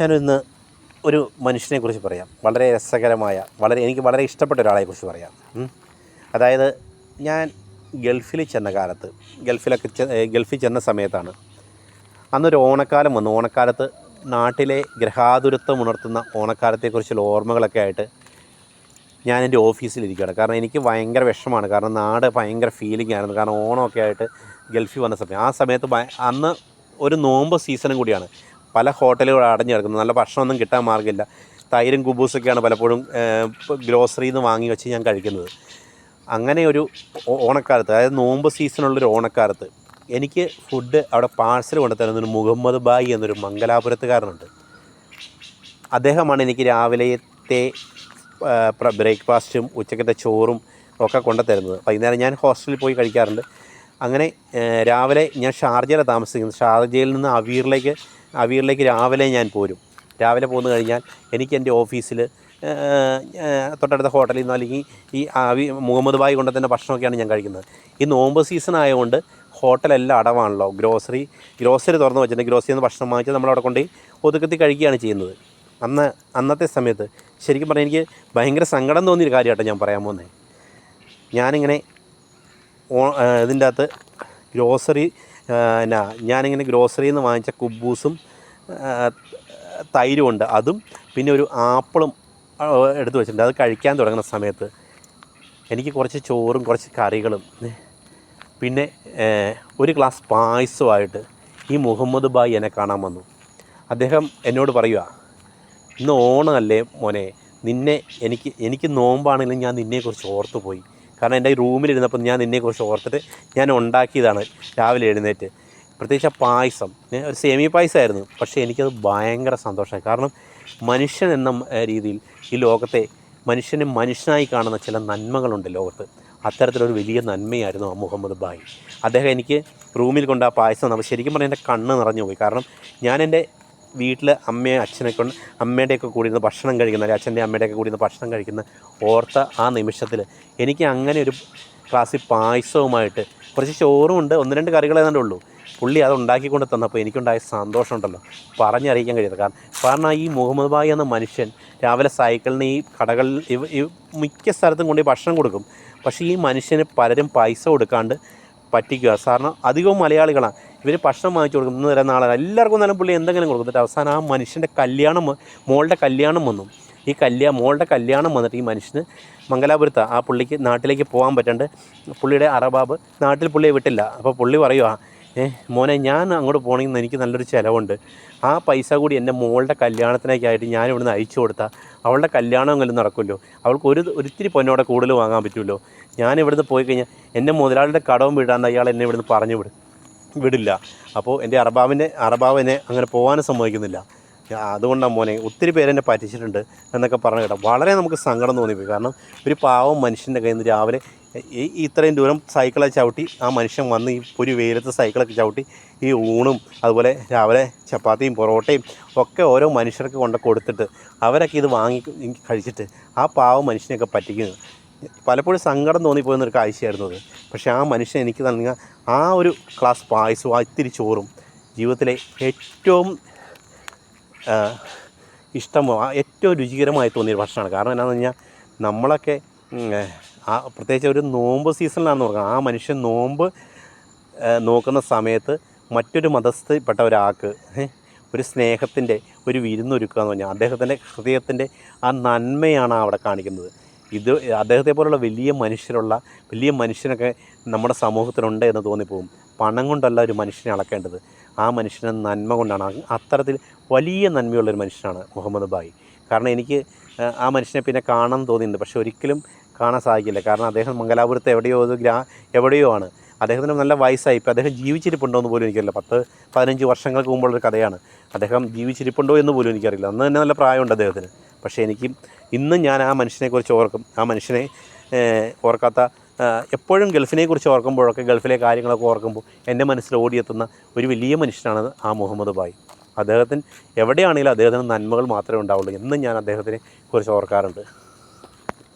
ഞാനിന്ന് ഒരു മനുഷ്യനെക്കുറിച്ച് പറയാം. വളരെ രസകരമായ വളരെ എനിക്ക് വളരെ ഇഷ്ടപ്പെട്ട ഒരാളെക്കുറിച്ച് പറയാം. അതായത് ഞാൻ ഗൾഫിൽ ചെന്ന കാലത്ത് ഗൾഫിലൊക്കെ ഗൾഫിൽ ചെന്ന സമയത്താണ് അന്നൊരു ഓണക്കാലം വന്നു. ഓണക്കാലത്ത് നാട്ടിലെ ഗ്രഹാതുരത്വം ഉണർത്തുന്ന ഓണക്കാലത്തെക്കുറിച്ചുള്ള ഓർമ്മകളൊക്കെ ആയിട്ട് ഞാൻ എന്റെ ഓഫീസിലിരിക്കുകയാണ്. കാരണം എനിക്ക് ഭയങ്കര വിഷമമാണ്. കാരണം നാട് ഭയങ്കര ഫീലിംഗ് ആയിരുന്നു. കാരണം ഓണമൊക്കെ ആയിട്ട് ഗൾഫിൽ വന്ന സമയം. ആ സമയത്ത് അന്ന് ഒരു നോമ്പ് സീസണും കൂടിയാണ്. പല ഹോട്ടലുകൾ അടഞ്ഞു കിടക്കുന്നത് നല്ല ഭക്ഷണമൊന്നും കിട്ടാൻ മാർഗമില്ല. തൈരും കുബൂസൊക്കെയാണ് പലപ്പോഴും ഗ്രോസറിയിൽ നിന്ന് വാങ്ങി വെച്ച് ഞാൻ കഴിക്കുന്നത്. അങ്ങനെ ഒരു ഓണക്കാലത്ത് അതായത് നോമ്പ് സീസണുള്ളൊരു ഓണക്കാലത്ത് എനിക്ക് ഫുഡ് അവിടെ പാഴ്സൽ കൊണ്ടു തരുന്നൊരു മുഹമ്മദ് ബായി എന്നൊരു മംഗലാപുരത്തുകാരനുണ്ട്. അദ്ദേഹമാണ് എനിക്ക് രാവിലത്തെ ബ്രേക്ക്ഫാസ്റ്റും ഉച്ചക്കത്തെ ചോറും ഒക്കെ കൊണ്ടു തരുന്നത്. വൈകുന്നേരം ഞാൻ ഹോസ്റ്റലിൽ പോയി കഴിക്കാറുണ്ട്. അങ്ങനെ രാവിലെ ഞാൻ ഷാർജയിലാണ് താമസിക്കുന്നത്. ഷാർജയിൽ നിന്ന് അവീറിലേക്ക് അവീറിലേക്ക് രാവിലെ ഞാൻ പോരും. രാവിലെ പോന്നു കഴിഞ്ഞാൽ എനിക്ക് എന്റെ ഓഫീസിൽ തൊട്ടടുത്ത ഹോട്ടലിൽ നിന്ന് അല്ലെങ്കിൽ ഈ അവി മുഹമ്മദ് ബായി കൊണ്ട് തന്നെ ഭക്ഷണമൊക്കെയാണ് ഞാൻ കഴിക്കുന്നത്. ഈ നോമ്പ് സീസൺ ആയതുകൊണ്ട് ഹോട്ടലെല്ലാം അടവാണല്ലോ. ഗ്രോസറി ഗ്രോസറി തുറന്ന് വെച്ചിട്ടുണ്ട് ഗ്രോസറിയിൽ നിന്ന് ഭക്ഷണം വാങ്ങിച്ച് നമ്മളവിടെ കൊണ്ട് ഒതുക്കത്തി കഴിക്കുകയാണ് ചെയ്യുന്നത്. അന്ന് അന്നത്തെ സമയത്ത് ശരിക്കും പറഞ്ഞാൽ എനിക്ക് ഭയങ്കര സങ്കടം തോന്നിയൊരു കാര്യമാട്ടോ ഞാൻ പറയാൻ പോകുന്നത് ഞാനിങ്ങനെ ഇതിന്റെ അകത്ത് ഗ്രോസറി എന്നാ ഞാനിങ്ങനെ ഗ്രോസറിയിൽ നിന്ന് വാങ്ങിച്ച കുബൂസും ആ, തൈരും ഉണ്ട്. അതും പിന്നെ ഒരു ആപ്പിളും എടുത്ത് വെച്ചിട്ടുണ്ട്. അത് കഴിക്കാൻ തുടങ്ങുന്ന സമയത്ത് എനിക്ക് കുറച്ച് ചോറും കുറച്ച് കറികളും പിന്നെ ഒരു ഗ്ലാസ് പായസമായിട്ട് ഈ മുഹമ്മദ് ബായി എന്നെ കാണാൻ വന്നു. അദ്ദേഹം എന്നോട് പറയുക ഇന്ന് ഓണമല്ലേ മോനെ? നിന്നെ എനിക്ക് എനിക്ക് നോമ്പാണെങ്കിലും ഞാൻ നിന്നെക്കുറിച്ച് ഓർത്തു പോയി കാരണം എന്റെ റൂമിലിരുന്നപ്പോൾ ഞാൻ നിന്നെക്കുറിച്ച് ഓർത്തിട്ട് ഞാൻ ഉണ്ടാക്കിയതാണ് രാവിലെ എഴുന്നേറ്റ്. പ്രത്യേകിച്ച് പായസം. ഒരു സേമിയ പായസമായിരുന്നു. പക്ഷേ എനിക്കത് ഭയങ്കര സന്തോഷമായി. കാരണം മനുഷ്യൻ എന്ന രീതിയിൽ ഈ ലോകത്തെ മനുഷ്യനെ മനുഷ്യനായി കാണുന്ന ചില നന്മകളുണ്ട് ലോകത്ത്. അത്തരത്തിലൊരു വലിയ നന്മയായിരുന്നു ആ മുഹമ്മദ് ബായി അദ്ദേഹം എനിക്ക് റൂമിൽ കൊണ്ട് ആ പായസം നമ്മൾ ശരിക്കും പറഞ്ഞാൽ എന്റെ കണ്ണ് നിറഞ്ഞു പോയി കാരണം ഞാൻ എന്റെ വീട്ടിൽ അമ്മയെ അച്ഛനെ കൊണ്ട് അമ്മയുടെയൊക്കെ കൂടി ഇരുന്ന് ഭക്ഷണം കഴിക്കുന്ന അല്ലെങ്കിൽ അച്ഛന്റെ അമ്മയുടെയൊക്കെ കൂടി ഇരുന്ന് ഭക്ഷണം കഴിക്കുന്ന ഓർത്ത ആ നിമിഷത്തിൽ എനിക്ക് അങ്ങനെ ഒരു ക്ലാസ്സിൽ പായസവുമായിട്ട് കുറച്ച് ചോറും ഉണ്ട്. ഒന്ന് രണ്ട് കറികൾ ഏതാണ്ട് ഉള്ളൂ. പുള്ളി അത് ഉണ്ടാക്കിക്കൊണ്ട് തന്നപ്പോൾ എനിക്കുണ്ടായ സന്തോഷമുണ്ടല്ലോ. പറഞ്ഞറിയിക്കാൻ കഴിയാത്ത കാരണം കാരണം ഈ മുഹമ്മദ് ബായി എന്ന മനുഷ്യൻ രാവിലെ സൈക്കിളിന് ഈ കടകളിൽ മിക്ക സ്ഥലത്തും കൊണ്ടുപോയി ഭക്ഷണം കൊടുക്കും. പക്ഷേ ഈ മനുഷ്യന് പലരും പൈസ കൊടുക്കാണ്ട് പറ്റിക്കുക. കാരണം അധികവും മലയാളികളാണ് ഇവർ ഭക്ഷണം വാങ്ങിച്ചു കൊടുക്കും. ഇന്ന് വരെ നാളെ എല്ലാവർക്കും നല്ല പുള്ളി എന്തെങ്കിലും കൊടുക്കും. അവസാനം ആ മനുഷ്യന്റെ കല്യാണം മോളുടെ കല്യാണം വന്നു. ഈ കല്യാണം മോളുടെ കല്യാണം വന്നിട്ട് ഈ മനുഷ്യന് മംഗലാപുരത്ത്. ആ പുള്ളിക്ക് നാട്ടിലേക്ക് പോകാൻ പറ്റാണ്ട്. പുള്ളിയുടെ അറബാബ് നാട്ടിൽ പുള്ളിയെ വിട്ടില്ല. അപ്പോൾ പുള്ളി പറയുക ഏ മോനെ ഞാൻ അങ്ങോട്ട് പോകണമെങ്കിൽ എനിക്ക് നല്ലൊരു ചിലവുണ്ട്. ആ പൈസ കൂടി എന്റെ മോളുടെ കല്യാണത്തിനൊക്കെയായിട്ട് ഞാൻ ഇവിടുന്ന് അയച്ചു കൊടുത്താൽ അവളുടെ കല്യാണം എങ്കിലും നടക്കുമല്ലോ. അവൾക്ക് ഒരു ഒരിത്തിരി പൊന്നോടെ കൂടുതൽ വാങ്ങാൻ പറ്റുമല്ലോ. ഞാൻ ഇവിടുന്ന് പോയി കഴിഞ്ഞാൽ എന്റെ മുതലാളിയുടെ കടവും വിടാണ്ട് അയാൾ എന്നെ ഇവിടുന്ന് പറഞ്ഞു വിടും. വിടില്ല. അപ്പോൾ എന്റെ അറബാവിനെ അറബാവിനെ അങ്ങനെ പോകാനും സമ്മതിക്കുന്നില്ല. അതുകൊണ്ടാണ് മോനെ ഒത്തിരി പേരെന്നെ പറ്റിച്ചിട്ടുണ്ട് എന്നൊക്കെ പറഞ്ഞു കേട്ടോ. വളരെ നമുക്ക് സങ്കടം തോന്നിപ്പോയി കാരണം ഒരു പാവം മനുഷ്യന്റെ കയ്യിൽ നിന്ന് രാവിലെ ഈ ഇത്രയും ദൂരം സൈക്കിളെ ചവിട്ടി ആ മനുഷ്യൻ വന്ന് ഈ ഒരു വെയിലത്ത് സൈക്കിളൊക്കെ ചവിട്ടി ഈ ഊണും അതുപോലെ രാവിലെ ചപ്പാത്തിയും പൊറോട്ടയും ഒക്കെ ഓരോ മനുഷ്യർക്ക് കൊണ്ട് കൊടുത്തിട്ട് അവരൊക്കെ ഇത് വാങ്ങി കഴിച്ചിട്ട് ആ പാവം മനുഷ്യനെയൊക്കെ പറ്റിക്കുന്നു. പലപ്പോഴും സങ്കടം തോന്നിപ്പോയെന്ന് ഒരു കാഴ്ചയായിരുന്നു അത്. പക്ഷേ ആ മനുഷ്യൻ എനിക്ക് നൽകിയ ആ ഒരു ക്ലാസ് പായസവും ആ ഇത്തിരി ചോറും ജീവിതത്തിലെ ഏറ്റവും ഇഷ്ടമോ ഏറ്റവും രുചികരമായി തോന്നിയൊരു ഭക്ഷണമാണ്. കാരണം എന്താണെന്ന് കഴിഞ്ഞാൽ നമ്മളൊക്കെ ആ പ്രത്യേകിച്ച് ഒരു നോമ്പ് സീസണിലാണെന്ന് പറയുക ആ മനുഷ്യൻ നോമ്പ് നോക്കുന്ന സമയത്ത് മറ്റൊരു മതസ്ഥപ്പെട്ട ഒരാൾക്ക് ഒരു സ്നേഹത്തിന്റെ ഒരു വിരുന്നൊരുക്കുക എന്ന് പറഞ്ഞാൽ അദ്ദേഹത്തിന്റെ ഹൃദയത്തിന്റെ ആ നന്മയാണ് അവിടെ കാണിക്കുന്നത്. ഇത് അദ്ദേഹത്തെ പോലുള്ള വലിയ മനുഷ്യരുള്ള വലിയ മനുഷ്യനൊക്കെ നമ്മുടെ സമൂഹത്തിലുണ്ട് എന്ന് തോന്നിപ്പോകും പണം കൊണ്ടല്ല ഒരു മനുഷ്യനെ അളക്കേണ്ടത്. ആ മനുഷ്യനെ നന്മ കൊണ്ടാണ്. അത്തരത്തിൽ വലിയ നന്മയുള്ളൊരു മനുഷ്യനാണ് മുഹമ്മദ് ബായി കാരണം എനിക്ക് ആ, മനുഷ്യനെ പിന്നെ കാണാൻ തോന്നിയിട്ടുണ്ട്. പക്ഷേ ഒരിക്കലും കാണാൻ സാധിക്കില്ല. കാരണം അദ്ദേഹം മംഗലാപുരത്ത് എവിടെയോ ഒരു ഗ്രാ എവിടെയോ ആണ്. അദ്ദേഹത്തിന് നല്ല വയസ്സായി. ഇപ്പോൾ അദ്ദേഹം ജീവിച്ചിരിപ്പുണ്ടോ എന്ന് പോലും എനിക്കറിയില്ല. പത്ത് പതിനഞ്ച് വർഷങ്ങൾക്ക് മുമ്പുള്ളൊരു കഥയാണ്. അദ്ദേഹം ജീവിച്ചിരിപ്പുണ്ടോ എന്ന് പോലും എനിക്കറിയില്ല. അന്ന് തന്നെ നല്ല പ്രായമുണ്ട് അദ്ദേഹത്തിന്. പക്ഷേ എനിക്ക് ഇന്നും ഞാൻ ആ മനുഷ്യനെക്കുറിച്ച് ഓർക്കും. ആ മനുഷ്യനെ ഓർക്കാത്ത എപ്പോഴും ഗൾഫിനെക്കുറിച്ച് ഓർക്കുമ്പോഴൊക്കെ ഗൾഫിലെ കാര്യങ്ങളൊക്കെ ഓർക്കുമ്പോൾ എന്റെ മനസ്സിൽ ഓടിയെത്തുന്ന ഒരു വലിയ മനുഷ്യനാണ് ആ മുഹമ്മദ് ബായി അദ്ദേഹത്തിന് എവിടെയാണെങ്കിലും അദ്ദേഹത്തിന് നന്മകൾ മാത്രമേ ഉണ്ടാവുള്ളൂ. എന്നും ഞാൻ അദ്ദേഹത്തിനെ കുറിച്ച് ഓർക്കാറുണ്ട്.